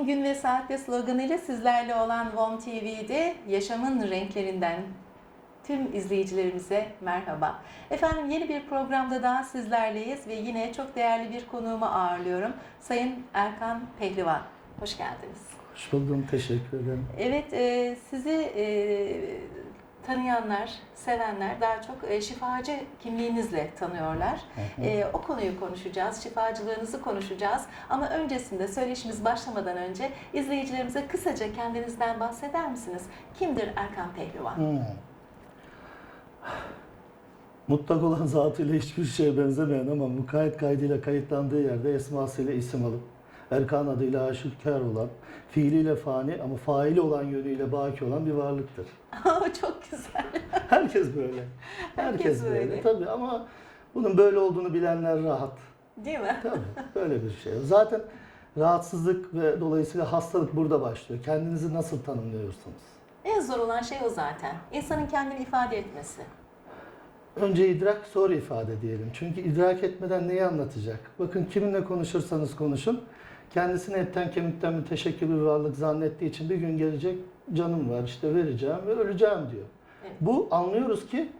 İstediğin gün ve saatte sloganıyla sizlerle olan WOM TV'de yaşamın renklerinden tüm izleyicilerimize merhaba. Efendim yeni bir programda daha sizlerleyiz ve yine çok değerli bir konuğumu ağırlıyorum. Sayın Erkan Pehlivan. Hoş geldiniz. Hoş buldum, teşekkür ederim. Evet, e, sizi e, tanıyanlar, sevenler daha çok e, şifacı kimliğinizle tanıyorlar. Hı hı. E, o konuyu konuşacağız, şifacılığınızı konuşacağız. Ama öncesinde, söyleşimiz başlamadan önce izleyicilerimize kısaca kendinizden bahseder misiniz? Kimdir Erkan Pehlivan? Hmm. Mutlak olan zatıyla hiçbir şeye benzemeyen ama mukayyet kaydıyla kayıtlandığı yerde esmasıyla isim alıp Erkan adıyla aşikar olan, fiiliyle fani ama faili olan yönüyle baki olan bir varlıktır. çok güzel. Herkes böyle. Herkes böyle. böyle. Tabii ama bunun böyle olduğunu bilenler rahat. Değil mi? Tabii böyle bir şey. Zaten rahatsızlık ve dolayısıyla hastalık burada başlıyor. Kendinizi nasıl tanımlıyorsunuz? En zor olan şey o zaten. İnsanın kendini ifade etmesi. Önce idrak, sonra ifade diyelim. Çünkü idrak etmeden neyi anlatacak? Bakın kiminle konuşursanız konuşun, kendisini etten kemikten müteşekkil bir varlık zannettiği için bir gün gelecek canım var işte vereceğim ve öleceğim diyor. Evet. Bu anlıyoruz ki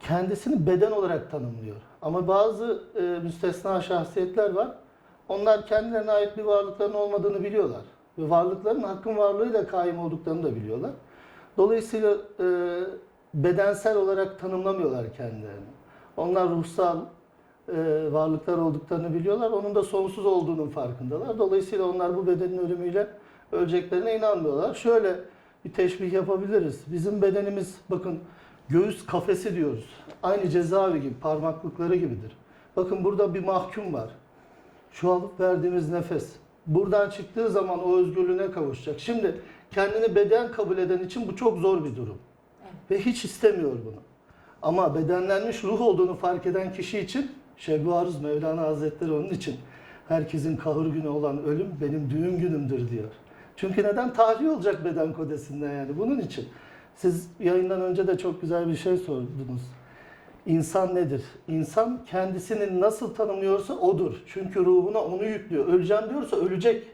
kendisini beden olarak tanımlıyor. Ama bazı e, müstesna şahsiyetler var. Onlar kendilerine ait bir varlıkların olmadığını biliyorlar. Ve varlıkların hakkın varlığıyla kaim olduklarını da biliyorlar. Dolayısıyla e, bedensel olarak tanımlamıyorlar kendilerini. Onlar ruhsal e, varlıklar olduklarını biliyorlar. Onun da sonsuz olduğunun farkındalar. Dolayısıyla onlar bu bedenin ölümüyle öleceklerine inanmıyorlar. Şöyle bir teşbih yapabiliriz. Bizim bedenimiz bakın göğüs kafesi diyoruz. Aynı cezaevi gibi parmaklıkları gibidir. Bakın burada bir mahkum var. Şu alıp verdiğimiz nefes. Buradan çıktığı zaman o özgürlüğüne kavuşacak. Şimdi kendini beden kabul eden için bu çok zor bir durum. Ve hiç istemiyor bunu. Ama bedenlenmiş ruh olduğunu fark eden kişi için Şebi Aruz Mevlana Hazretleri onun için herkesin kahır günü olan ölüm benim düğün günümdür diyor. Çünkü neden? Tahliye olacak beden kodesinden yani bunun için. Siz yayından önce de çok güzel bir şey sordunuz. İnsan nedir? İnsan kendisini nasıl tanımlıyorsa odur. Çünkü ruhuna onu yüklüyor. Öleceğim diyorsa ölecek.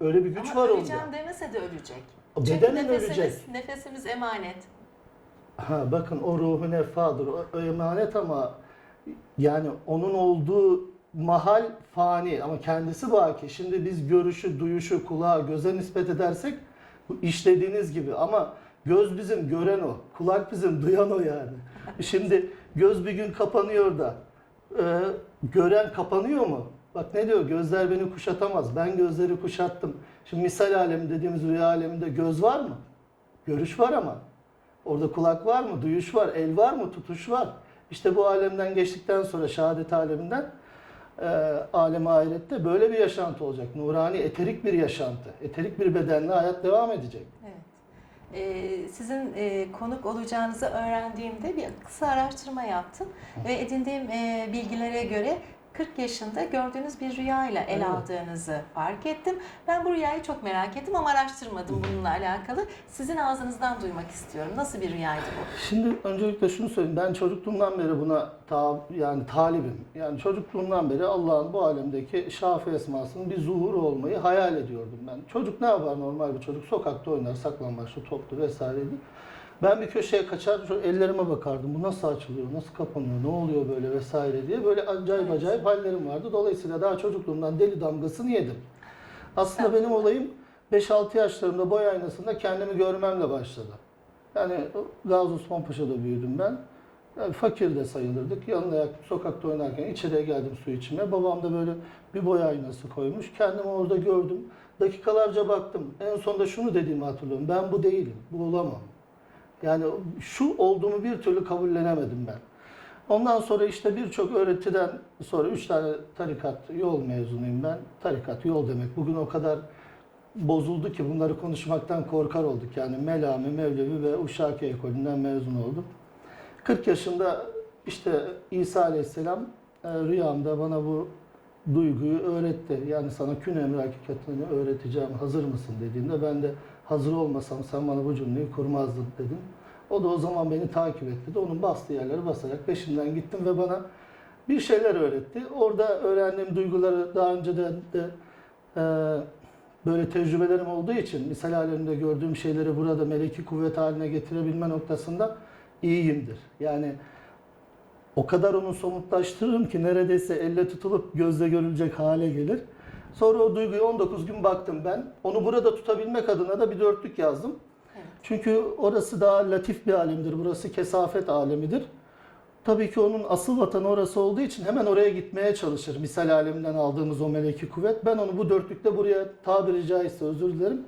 Öyle bir güç Ama var öleceğim onda. demese de ölecek. O Çünkü bedenen nefesimiz, ölecek. nefesimiz emanet. Ha bakın o ruhu nefadır. O, o emanet ama yani onun olduğu mahal fani ama kendisi baki. Şimdi biz görüşü, duyuşu, kulağı, göze nispet edersek işlediğiniz gibi ama göz bizim gören o, kulak bizim duyan o yani. Şimdi göz bir gün kapanıyor da e, gören kapanıyor mu? Bak ne diyor? Gözler beni kuşatamaz. Ben gözleri kuşattım. Şimdi misal alemi dediğimiz rüya aleminde göz var mı? Görüş var ama. Orada kulak var mı? Duyuş var. El var mı? Tutuş var. İşte bu alemden geçtikten sonra şehadet aleminden e, aleme ahirette böyle bir yaşantı olacak. Nurani, eterik bir yaşantı. Eterik bir bedenle hayat devam edecek. Evet. Ee, sizin e, konuk olacağınızı öğrendiğimde bir kısa araştırma yaptım ve edindiğim e, bilgilere göre 40 yaşında gördüğünüz bir rüyayla el Evet. aldığınızı fark ettim. Ben bu rüyayı çok merak ettim ama araştırmadım bununla alakalı. Sizin ağzınızdan duymak istiyorum. Nasıl bir rüyaydı bu? Şimdi öncelikle şunu söyleyeyim. Ben çocukluğumdan beri buna ta, yani talibim. Yani çocukluğumdan beri Allah'ın bu alemdeki şafi esmasının bir zuhuru olmayı hayal ediyordum ben. Çocuk ne yapar normal bir çocuk? Sokakta oynar, saklambaçlı, toplu vesaireydi. Ben bir köşeye kaçar, ellerime bakardım. Bu nasıl açılıyor, nasıl kapanıyor, ne oluyor böyle vesaire diye. Böyle acayip acayip hallerim vardı. Dolayısıyla daha çocukluğumdan deli damgasını yedim. Aslında benim olayım 5-6 yaşlarımda boy aynasında kendimi görmemle başladı. Yani Gazi Osman Paşa'da büyüdüm ben. Yani fakir de sayılırdık. Yanına yattım, sokakta oynarken içeriye geldim su içmeye. Babam da böyle bir boy aynası koymuş. Kendimi orada gördüm. Dakikalarca baktım. En sonunda şunu dediğimi hatırlıyorum. Ben bu değilim. Bu olamam. Yani şu olduğumu bir türlü kabullenemedim ben. Ondan sonra işte birçok öğretiden sonra üç tane tarikat yol mezunuyum ben. Tarikat yol demek. Bugün o kadar bozuldu ki bunları konuşmaktan korkar olduk. Yani Melami, Mevlevi ve Uşaki ekolünden mezun oldum. 40 yaşında işte İsa Aleyhisselam e, rüyamda bana bu duyguyu öğretti. Yani sana kün emri hakikatini öğreteceğim, hazır mısın dediğinde ben de hazır olmasam sen bana bu cümleyi kurmazdın dedim. O da o zaman beni takip etti. de Onun bastığı yerleri basarak peşinden gittim ve bana bir şeyler öğretti. Orada öğrendiğim duyguları daha önceden de e, böyle tecrübelerim olduğu için misal aleminde gördüğüm şeyleri burada meleki kuvvet haline getirebilme noktasında iyiyimdir. Yani o kadar onu somutlaştırırım ki neredeyse elle tutulup gözle görülecek hale gelir. Sonra o duyguyu 19 gün baktım ben. Onu burada tutabilmek adına da bir dörtlük yazdım. Evet. Çünkü orası daha latif bir alemdir. Burası kesafet alemidir. Tabii ki onun asıl vatanı orası olduğu için hemen oraya gitmeye çalışır. Misal aleminden aldığımız o meleki kuvvet. Ben onu bu dörtlükte buraya tabiri caizse özür dilerim.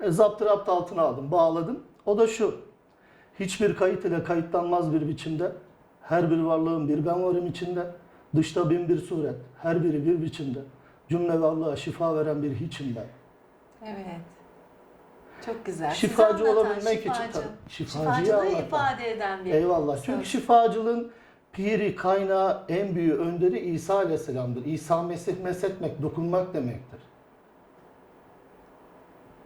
E, zaptı altına aldım, bağladım. O da şu. Hiçbir kayıt ile kayıtlanmaz bir biçimde. Her bir varlığın bir ben varım içinde. Dışta bin bir suret. Her biri bir biçimde. Cümle varlığa şifa veren bir hiçim ben. Evet. Çok güzel. Şifacı anlatan, olabilmek için şifacı. tabii. Şifacıyı Şifacılığı anlatan. ifade eden bir Eyvallah. Çünkü söz. şifacılığın piri, kaynağı, en büyüğü, önderi İsa Aleyhisselam'dır. İsa Mesih mesetmek, dokunmak demektir.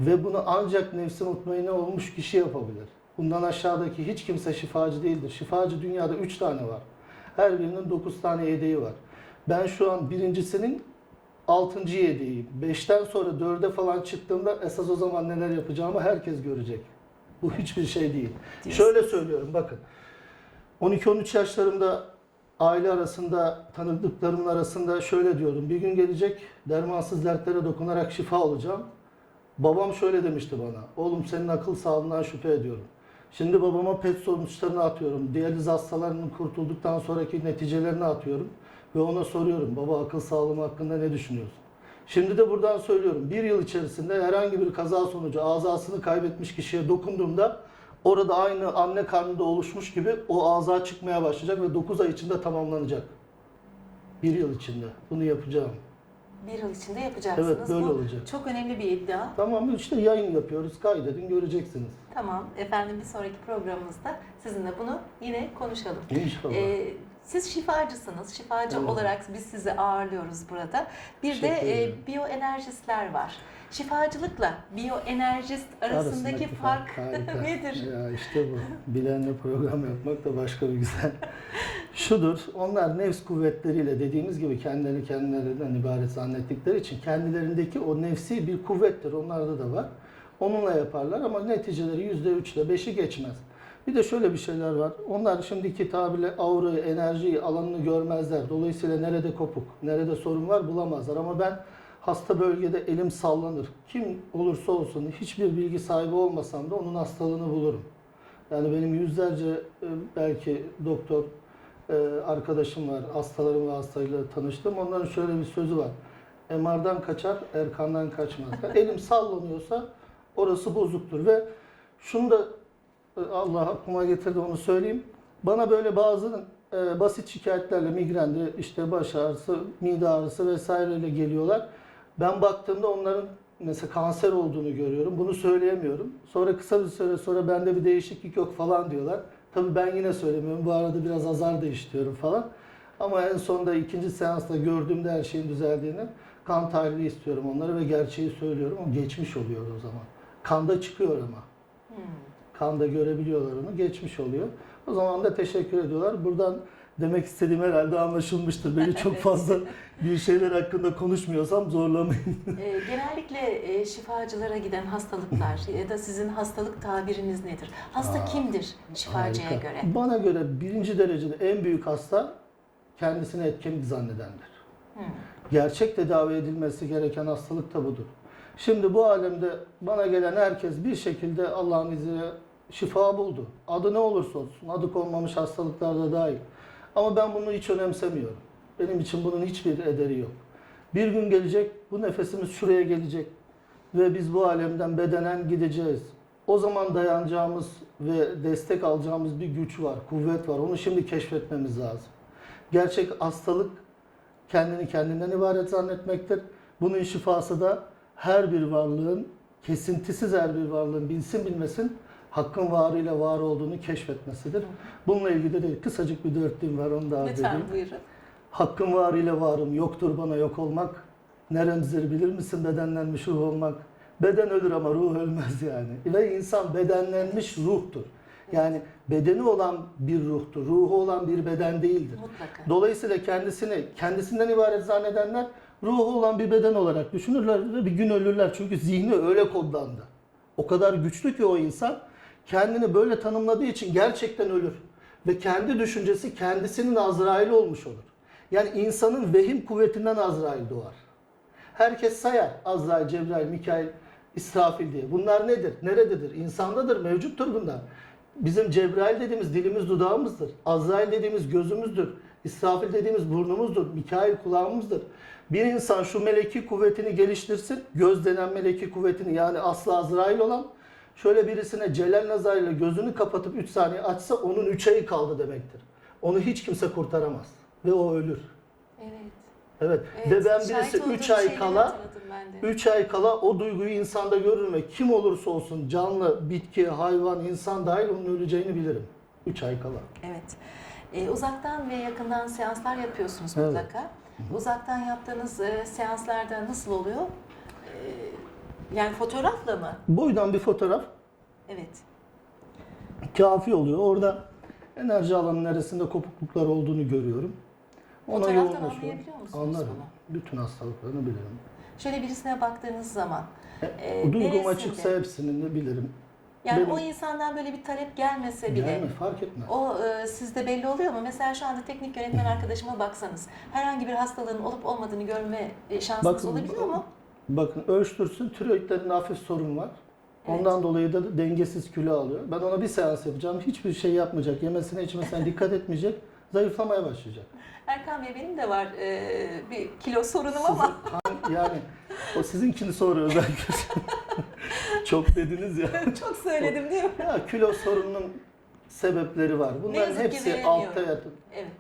Ve bunu ancak nefsi mutmainne olmuş kişi yapabilir. Bundan aşağıdaki hiç kimse şifacı değildir. Şifacı dünyada üç tane var. Her birinin dokuz tane yedeği var. Ben şu an birincisinin altıncı yedeğiyim. Beşten sonra dörde falan çıktığımda esas o zaman neler yapacağımı herkes görecek. Bu hiçbir şey değil. Diyorsun. Şöyle söylüyorum bakın. 12-13 yaşlarımda aile arasında, tanıdıklarımın arasında şöyle diyorum. Bir gün gelecek dermansız dertlere dokunarak şifa olacağım. Babam şöyle demişti bana. Oğlum senin akıl sağlığından şüphe ediyorum. Şimdi babama PET sonuçlarını atıyorum. Diyaliz hastalarının kurtulduktan sonraki neticelerini atıyorum. Ve ona soruyorum. Baba akıl sağlığım hakkında ne düşünüyorsun? Şimdi de buradan söylüyorum. Bir yıl içerisinde herhangi bir kaza sonucu azasını kaybetmiş kişiye dokunduğumda orada aynı anne karnında oluşmuş gibi o aza çıkmaya başlayacak ve 9 ay içinde tamamlanacak. Bir yıl içinde. Bunu yapacağım. Bir yıl içinde yapacaksınız. Evet böyle Bu olacak. çok önemli bir iddia. Tamam işte yayın yapıyoruz. Kaydedin göreceksiniz. Tamam efendim bir sonraki programımızda sizinle bunu yine konuşalım. İnşallah. Ee, siz şifacısınız. Şifacı Evet. olarak biz sizi ağırlıyoruz burada. Bir de Teşekkür e, ederim. biyoenerjistler var. Şifacılıkla biyoenerjist arasındaki fark harika. nedir? Ya işte bu. Bilenle program yapmak da başka bir güzel. Şudur, onlar nefs kuvvetleriyle dediğimiz gibi kendilerini kendilerinden ibaret zannettikleri için kendilerindeki o nefsi bir kuvvettir. Onlarda da var. Onunla yaparlar ama neticeleri yüzde üçle beşi geçmez. Bir de şöyle bir şeyler var. Onlar şimdiki tabirle aurayı, enerjiyi, alanını görmezler. Dolayısıyla nerede kopuk, nerede sorun var bulamazlar. Ama ben hasta bölgede elim sallanır. Kim olursa olsun hiçbir bilgi sahibi olmasam da onun hastalığını bulurum. Yani benim yüzlerce e, belki doktor e, arkadaşım var, hastalarım ve hastayla tanıştım. Onların şöyle bir sözü var. MR'dan kaçar, Erkan'dan kaçmaz. Yani elim sallanıyorsa orası bozuktur ve şunu da Allah aklıma getirdi onu söyleyeyim. Bana böyle bazı e, basit şikayetlerle migrendi, işte baş ağrısı, mide ağrısı vesaireyle geliyorlar. Ben baktığımda onların mesela kanser olduğunu görüyorum. Bunu söyleyemiyorum. Sonra kısa bir süre sonra bende bir değişiklik yok falan diyorlar. Tabii ben yine söylemiyorum. Bu arada biraz azar da işliyorum falan. Ama en sonunda ikinci seansta gördüğümde her şeyin düzeldiğini kan tahlili istiyorum onlara ve gerçeği söylüyorum. O geçmiş oluyor o zaman. Kanda çıkıyor ama. Hmm. Kanda görebiliyorlar onu. Geçmiş oluyor. O zaman da teşekkür ediyorlar. Buradan demek istediğim herhalde anlaşılmıştır. Beni çok fazla bir şeyler hakkında konuşmuyorsam zorlamayın. Ee, genellikle e, şifacılara giden hastalıklar ya da sizin hastalık tabiriniz nedir? Hasta Aa, kimdir şifacıya Harika. göre? Bana göre birinci derecede en büyük hasta kendisini etkenlik zannedendir. Hmm. Gerçek tedavi edilmesi gereken hastalık da budur. Şimdi bu alemde bana gelen herkes bir şekilde Allah'ın izniyle şifa buldu. Adı ne olursa olsun, adı konmamış hastalıklar da dahil. Ama ben bunu hiç önemsemiyorum. Benim için bunun hiçbir ederi yok. Bir gün gelecek, bu nefesimiz şuraya gelecek ve biz bu alemden bedenen gideceğiz. O zaman dayanacağımız ve destek alacağımız bir güç var, kuvvet var. Onu şimdi keşfetmemiz lazım. Gerçek hastalık kendini kendinden ibaret zannetmektir. Bunun şifası da her bir varlığın, kesintisiz her bir varlığın bilsin bilmesin hakkın varıyla var olduğunu keşfetmesidir. Bununla ilgili de kısacık bir dörtlüğüm var onu da Lütfen edeyim. buyurun. Hakkın varıyla varım, yoktur bana yok olmak. Neremizdir bilir misin bedenlenmiş ruh olmak? Beden ölür ama ruh ölmez yani. Ve insan bedenlenmiş ruhtur. Yani bedeni olan bir ruhtur, ruhu olan bir beden değildir. Mutlaka. Dolayısıyla kendisini kendisinden ibaret zannedenler ruhu olan bir beden olarak düşünürler ve bir gün ölürler. Çünkü zihni öyle kodlandı. O kadar güçlü ki o insan kendini böyle tanımladığı için gerçekten ölür. Ve kendi düşüncesi kendisinin Azrail olmuş olur. Yani insanın vehim kuvvetinden Azrail doğar. Herkes sayar Azrail, Cebrail, Mikail, İsrafil diye. Bunlar nedir? Nerededir? İnsandadır, mevcuttur bunlar. Bizim Cebrail dediğimiz dilimiz dudağımızdır. Azrail dediğimiz gözümüzdür. İsrafil dediğimiz burnumuzdur. Mikail kulağımızdır. Bir insan şu meleki kuvvetini geliştirsin. Göz denen meleki kuvvetini yani aslı Azrail olan şöyle birisine celal nazarıyla gözünü kapatıp 3 saniye açsa onun 3 ayı kaldı demektir. Onu hiç kimse kurtaramaz. Ve o ölür. Evet. Evet. evet. Ve ben birisi olduğum 3 ay kala hatırladım ben de. 3 ay kala o duyguyu insanda görürüm ve kim olursa olsun canlı, bitki, hayvan, insan dahil onun öleceğini bilirim. 3 ay kala. Evet. Ee, uzaktan ve yakından seanslar yapıyorsunuz Evet. mutlaka. Uzaktan yaptığınız e, seanslarda nasıl oluyor? Ee, yani fotoğrafla mı? Boydan bir fotoğraf Evet. kafi oluyor. Orada enerji alanının neresinde kopukluklar olduğunu görüyorum. Fotoğraftan yoğunlaşıyorum. anlayabiliyor musunuz Anlarım. Bütün hastalıklarını bilirim. Şöyle birisine baktığınız zaman e, Duygum neresinde? açıksa hepsini de bilirim. Yani benim- o insandan böyle bir talep gelmese bile Yani fark etmez. o e, sizde belli oluyor mu? Mesela şu anda teknik yönetmen arkadaşıma baksanız herhangi bir hastalığın olup olmadığını görme e, şansınız Bakın, olabiliyor mu? Bakın ölçtürsün tiroidlerinde hafif sorun var. Evet. Ondan dolayı da dengesiz kilo alıyor. Ben ona bir seans yapacağım. Hiçbir şey yapmayacak. Yemesine içmesine dikkat etmeyecek. Zayıflamaya başlayacak. Erkan Bey benim de var e, bir kilo sorunum ama Sizin- kan- yani o sizinkini soruyor özellikle. Çok dediniz ya. çok söyledim değil mi? Ya kilo sorununun sebepleri var. Bunların hepsi altta yatın. Evet.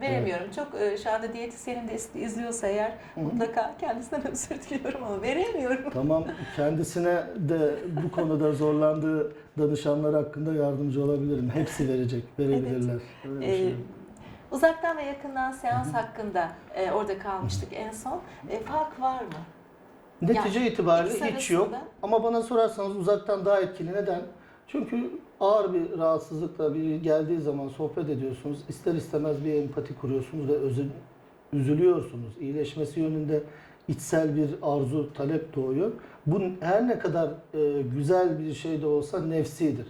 Veremiyorum. Çok e, şu anda diyetisyenim de iz- izliyorsa eğer mutlaka kendisinden özür diliyorum ama veremiyorum. Tamam kendisine de bu konuda zorlandığı danışanlar hakkında yardımcı olabilirim. Hepsi verecek, verebilirler. Öyle bir Ee, şey. uzaktan ve yakından seans hakkında e, orada kalmıştık en son. E, fark var mı? Netice yani itibariyle hiç yok. arasında- Ama bana sorarsanız uzaktan daha etkili. Neden? Çünkü ağır bir rahatsızlıkla biri geldiği zaman sohbet ediyorsunuz. İster istemez bir empati kuruyorsunuz ve özü- üzülüyorsunuz. İyileşmesi yönünde içsel bir arzu, talep doğuyor. Bu her ne kadar e, güzel bir şey de olsa nefsidir.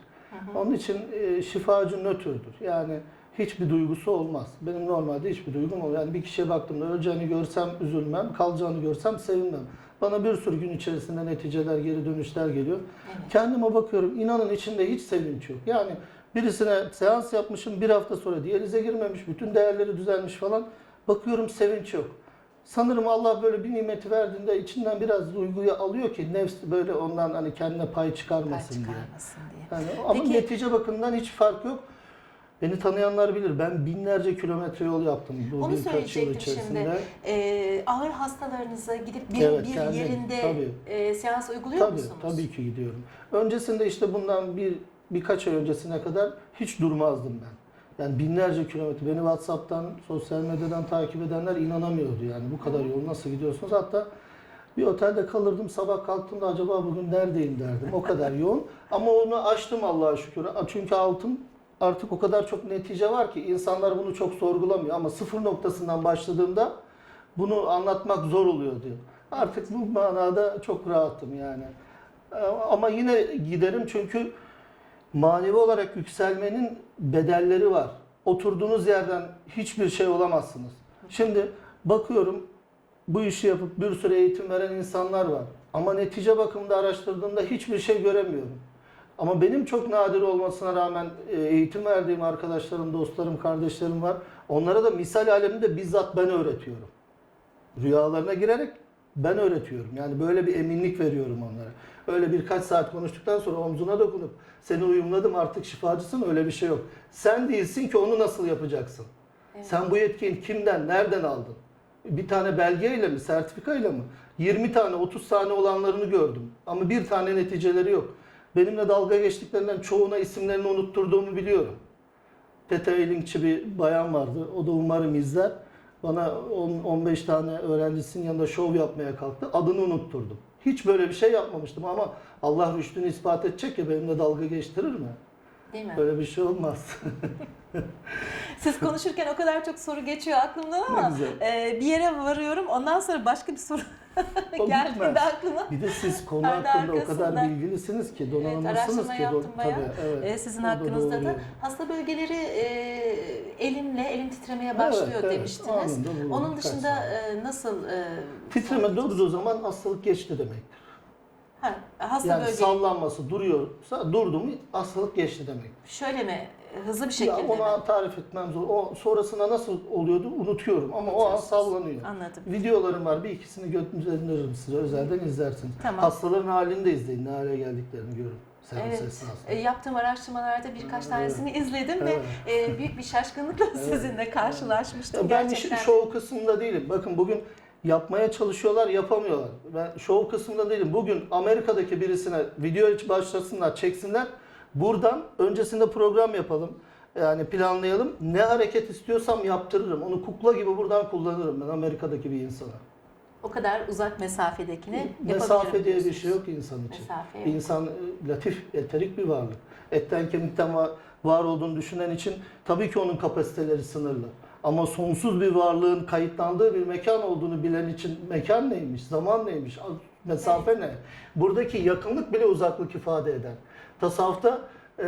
Onun için e, şifacı nötrdür. Yani hiçbir duygusu olmaz. Benim normalde hiçbir duygum olmaz. Yani bir kişiye baktığımda öleceğini görsem üzülmem, kalacağını görsem sevinmem. Bana bir sürü gün içerisinde neticeler, geri dönüşler geliyor. Evet. Kendime bakıyorum, inanın içinde hiç sevinç yok. Yani birisine seans yapmışım, bir hafta sonra diyalize girmemiş, bütün değerleri düzelmiş falan. Bakıyorum sevinç yok. Sanırım Allah böyle bir nimeti verdiğinde içinden biraz duyguyu alıyor ki nefs böyle ondan hani kendine pay Pay çıkarmasın diye. çıkarmasın diye. Yani ama Peki- netice bakımından hiç fark yok. Beni tanıyanlar bilir. Ben binlerce kilometre yol yaptım bu Onu birkaç yıl söyleyecektim içerisinde. E, ağır hastalarınıza gidip bir, Evet, bir kendim, yerinde tabii. e, seans uyguluyor Tabii, musunuz? tabii ki gidiyorum. Öncesinde işte bundan bir birkaç ay öncesine kadar hiç durmazdım ben. Yani binlerce kilometre. Beni WhatsApp'tan, sosyal medyadan takip edenler inanamıyordu yani. Bu kadar yol nasıl gidiyorsunuz? Hatta bir otelde kalırdım. Sabah kalktığımda acaba bugün neredeyim derdim. O kadar yoğun. Ama onu aştım Allah'a şükür. Çünkü altın artık o kadar çok netice var ki insanlar bunu çok sorgulamıyor. Ama sıfır noktasından başladığımda bunu anlatmak zor oluyor diyor. Artık bu manada çok rahatım yani. Ama yine giderim çünkü manevi olarak yükselmenin bedelleri var. Oturduğunuz yerden hiçbir şey olamazsınız. Şimdi bakıyorum bu işi yapıp bir sürü eğitim veren insanlar var. Ama netice bakımında araştırdığımda hiçbir şey göremiyorum. Ama benim çok nadir olmasına rağmen e, eğitim verdiğim arkadaşlarım, dostlarım, kardeşlerim var. Onlara da misal aleminde bizzat ben öğretiyorum. Rüyalarına girerek ben öğretiyorum. Yani böyle bir eminlik veriyorum onlara. Öyle birkaç saat konuştuktan sonra omzuna dokunup seni uyumladım artık şifacısın öyle bir şey yok. Sen değilsin ki onu nasıl yapacaksın? Evet. Sen bu yetkiyi kimden, nereden aldın? Bir tane belgeyle mi, sertifikayla mı? 20 tane, 30 tane olanlarını gördüm. Ama bir tane neticeleri yok. Benimle dalga geçtiklerinden çoğuna isimlerini unutturduğumu biliyorum. Tete Eylingçi bir bayan vardı. O da umarım izler. Bana 10-15 tane öğrencisinin yanında şov yapmaya kalktı. Adını unutturdum. Hiç böyle bir şey yapmamıştım ama Allah rüştünü ispat edecek ya benimle dalga geçtirir mi? Değil mi? Böyle bir şey olmaz. Siz konuşurken o kadar çok soru geçiyor aklımdan ama e, bir yere varıyorum. Ondan sonra başka bir soru O bitmez. aklıma. Bir de siz konu Perde hakkında o arkasında- kadar bilgilisiniz ki, donanımlısınız araştırma ki. yaptım bayağı. Tabii, evet. E, sizin O da hakkınızda doğru. da hasta bölgeleri e, elimle, elim titremeye başlıyor Evet, demiştiniz. anında bulundum. Onun dışında e, nasıl e, Titreme durduğu zaman hastalık geçti demektir. Ha, hasta Yani bölge sallanması duruyorsa durdu mu hastalık geçti demektir. şöyle mi? Hızlı bir Ya şekilde mi? ona tarif etmem zor. O sonrasında nasıl oluyordu unutuyorum ama o an sallanıyor. Anladım. Videolarım var. Bir ikisini gönderirim size. Özelden izlersiniz. Tamam. Hastaların halini de izleyin. Ne hale geldiklerini görün. Servis Evet. esnasında. E, yaptığım araştırmalarda birkaç tanesini izledim ve e, büyük bir şaşkınlıkla sizinle karşılaşmıştım. Ya ben işin Gerçekten. şov kısmında değilim. Bakın bugün yapmaya çalışıyorlar, yapamıyorlar. Ben şov kısmında değilim. Bugün Amerika'daki birisine video başlasınlar, çeksinler. Buradan öncesinde program yapalım. Yani planlayalım. Ne hareket istiyorsam yaptırırım. Onu kukla gibi buradan kullanırım ben Amerika'daki bir insana. O kadar uzak mesafedekini Mesafe diye bir şey yok insan için. Mesafe yok. İnsan e, latif, eterik bir varlık. Etten kemikten var, var olduğunu düşünen için tabii ki onun kapasiteleri sınırlı. Ama sonsuz bir varlığın kayıtlandığı bir mekan olduğunu bilen için mekan neymiş, zaman neymiş, mesafe ne? Buradaki yakınlık bile uzaklık ifade eder. Tasavvufta e,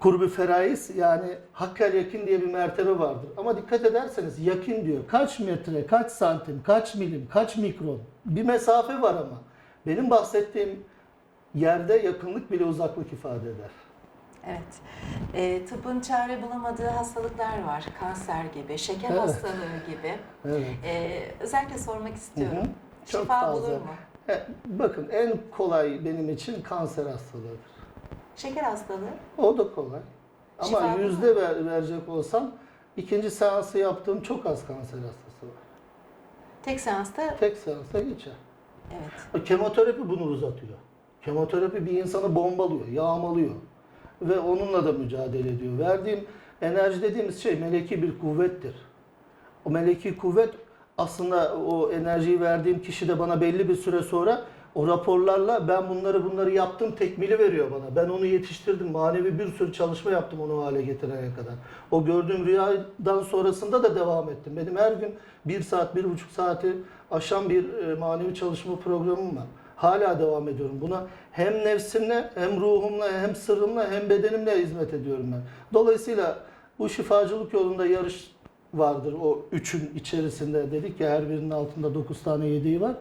kurbi feraiz yani hakkel yakın diye bir mertebe vardır. Ama dikkat ederseniz yakın diyor. Kaç metre, kaç santim, kaç milim, kaç mikron bir mesafe var ama. Benim bahsettiğim yerde yakınlık bile uzaklık ifade eder. Evet. E, tıbbın çare bulamadığı hastalıklar var. Kanser gibi, şeker Evet. hastalığı gibi. Evet. E, özellikle sormak istiyorum. Hı hı. Çok Şifa fazla. bulur mu? E, bakın en kolay benim için kanser hastalığıdır. Şeker hastalığı? O da kolay. Ama yüzde ver, verecek olsam ikinci seansı yaptığım çok az kanser hastası var. Tek seansta Tek seansta geçer. evet. Kemoterapi bunu uzatıyor. Kemoterapi bir insanı bombalıyor, yağmalıyor. Ve onunla da mücadele ediyor. Verdiğim enerji dediğimiz şey meleki bir kuvvettir. O meleki kuvvet aslında o enerjiyi verdiğim kişi de bana belli bir süre sonra o raporlarla ben bunları bunları yaptım tekmili veriyor bana. Ben onu yetiştirdim. Manevi bir sürü çalışma yaptım onu hale getirene kadar. O gördüğüm rüyadan sonrasında da devam ettim. Benim her gün bir saat, bir buçuk saati aşan bir e, manevi çalışma programım var. Hala devam ediyorum. Buna hem nefsimle, hem ruhumla, hem sırrımla, hem bedenimle hizmet ediyorum ben. Dolayısıyla bu şifacılık yolunda yarış vardır. O üçün içerisinde dedik ya her birinin altında 9 tane yediği var.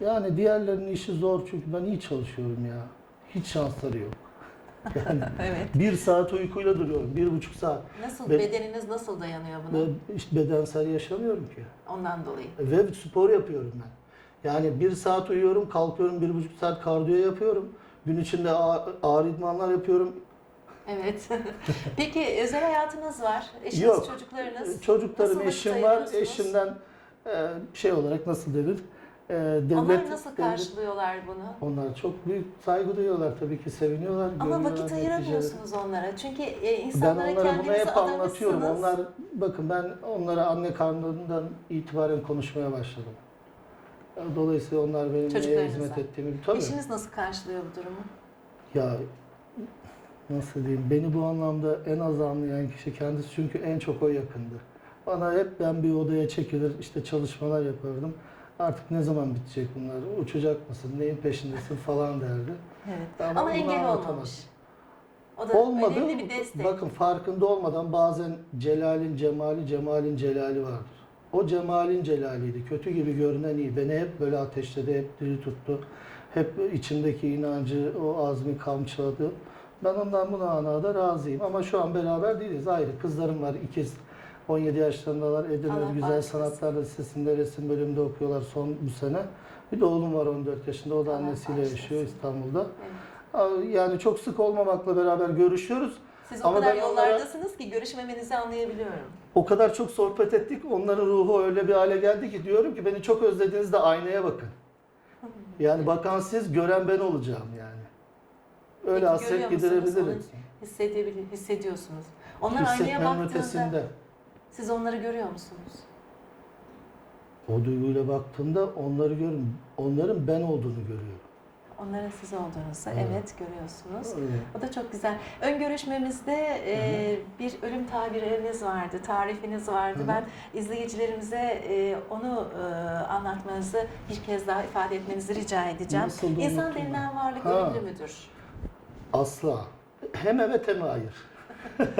Yani diğerlerinin işi zor çünkü ben iyi çalışıyorum ya. Hiç şansları yok. Yani Evet. bir saat uykuyla duruyorum, bir buçuk saat. Nasıl Ben- bedeniniz nasıl dayanıyor buna? Ve işte bedensel yaşamıyorum ki. Ondan dolayı. Ve spor yapıyorum ben. Yani bir saat uyuyorum, kalkıyorum, bir buçuk saat kardiyo yapıyorum. Gün içinde ağır, ağır idmanlar yapıyorum. Evet. Peki özel hayatınız var. Eşiniz, Yok. çocuklarınız. Çocuklarım, Nasıl eşim var. Eşimden e, şey olarak nasıl denir? E, devlet, Onlar nasıl karşılıyorlar bunu? Onlar çok büyük saygı duyuyorlar tabii ki, seviniyorlar. Ama görüyorlar vakit ayıramıyorsunuz onlara. Çünkü e, Ben insanlara onlara bunu kendinizi hep anlatıyorum. adamışsınız. Onlar bakın ben onlara anne karnından itibaren konuşmaya başladım. Dolayısıyla onlar benim neye Çocuklarınıza. hizmet ettiğimi tabii. Eşiniz nasıl karşılıyor bu durumu? Ya nasıl diyeyim beni bu anlamda en az anlayan kişi kendisi çünkü en çok o yakındı. Bana hep ben bir odaya çekilir işte çalışmalar yapardım. Artık ne zaman bitecek bunlar? Uçacak mısın? Neyin peşindesin falan derdi. Evet. Ben Ama engel olmamış. O da Olmadı. önemli bir destek. Bakın farkında olmadan bazen Celal'in cemali, Cemal'in celali vardır. O Cemal'in celaliydi. Kötü gibi görünen iyi. Beni hep böyle ateşledi, hep diri tuttu. Hep içimdeki inancı, o azmi kamçıladı. Ben ondan bu manada razıyım. Ama şu an beraber değiliz. Ayrı. Kızlarım var. ikiz. 17 yaşlarındalar. Edirne Allah Güzel bağışlasın. Sanatlar Lisesi'nde resim bölümünde okuyorlar son bu sene. Bir de oğlum var 14 yaşında. O da Allah annesiyle bağışlasın. yaşıyor İstanbul'da. Evet. Yani çok sık olmamakla beraber görüşüyoruz. Siz o Ama kadar ben onlara- yollardasınız ki görüşmemenizi anlayabiliyorum. O kadar çok sohbet ettik. Onların ruhu öyle bir hale geldi ki diyorum ki beni çok özlediğinizde aynaya bakın. Yani bakan siz, gören ben olacağım. Öyle Peki, hasret görüyor musunuz giderebiliriz. Hissedebilir, hissediyorsunuz. Onlar aynaya Hissetmenin baktığında ötesinde. siz onları görüyor musunuz? O duyguyla baktığımda onları görün. Onların ben olduğunu görüyorum. onların siz olduğunuzu Evet. görüyorsunuz. Öyle. O da çok güzel. Ön görüşmemizde e, bir ölüm tabiriniz vardı, tarifiniz vardı. Hı hı. Ben izleyicilerimize e, onu e, anlatmanızı bir kez daha ifade etmenizi rica edeceğim. Nasıl da İnsan unuttum denilen varlık Ha. ölümlü müdür? Asla. Hem evet hem hayır.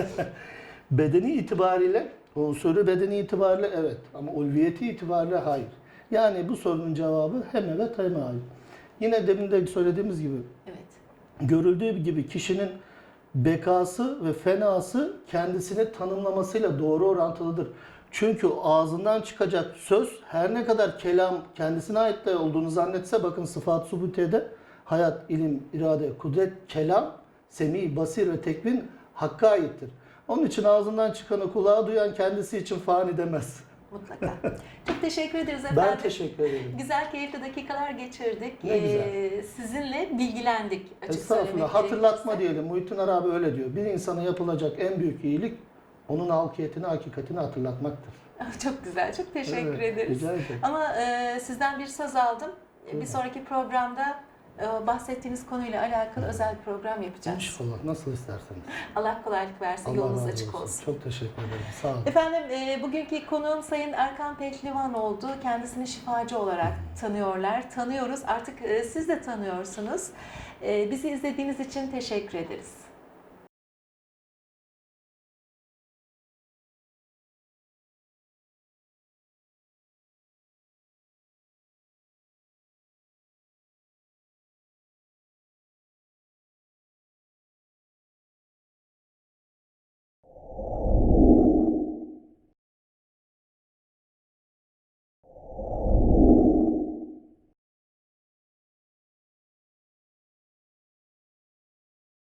bedeni itibariyle, unsuru bedeni itibariyle evet ama ulviyeti itibariyle hayır. Yani bu sorunun cevabı hem evet hem hayır. Yine demin de söylediğimiz gibi Evet. görüldüğü gibi kişinin bekası ve fenası kendisini tanımlamasıyla doğru orantılıdır. Çünkü ağzından çıkacak söz her ne kadar kelam kendisine ait de olduğunu zannetse bakın sıfat subutede hayat, ilim, irade, kudret, kelam, semi, basir ve tekvin hakka aittir. Onun için ağzından çıkanı kulağa duyan kendisi için fani demez. Mutlaka. Çok teşekkür ederiz efendim. Ben teşekkür ederim. Güzel, keyifli dakikalar geçirdik. Ne güzel. Ee, sizinle bilgilendik açık Estağfurullah. Hatırlatma gerekirse. diyelim. Muhittin Arabi öyle diyor. Bir insana yapılacak en büyük iyilik onun halkiyetini, hakikatini hatırlatmaktır. Çok güzel, çok teşekkür Evet, ederiz. Rica ederim. Ama e, sizden bir söz aldım. E, Bir sonraki programda bahsettiğiniz konuyla alakalı özel bir program yapacağız. İnşallah. Nasıl isterseniz. Allah kolaylık versin, Allah yolunuz açık olsun. Çok teşekkür ederim. Sağ olun. Efendim e, bugünkü konuğum Sayın Erkan Pehlivan oldu. Kendisini şifacı olarak tanıyorlar. Tanıyoruz. Artık e, siz de tanıyorsunuz. E, bizi izlediğiniz için teşekkür ederiz.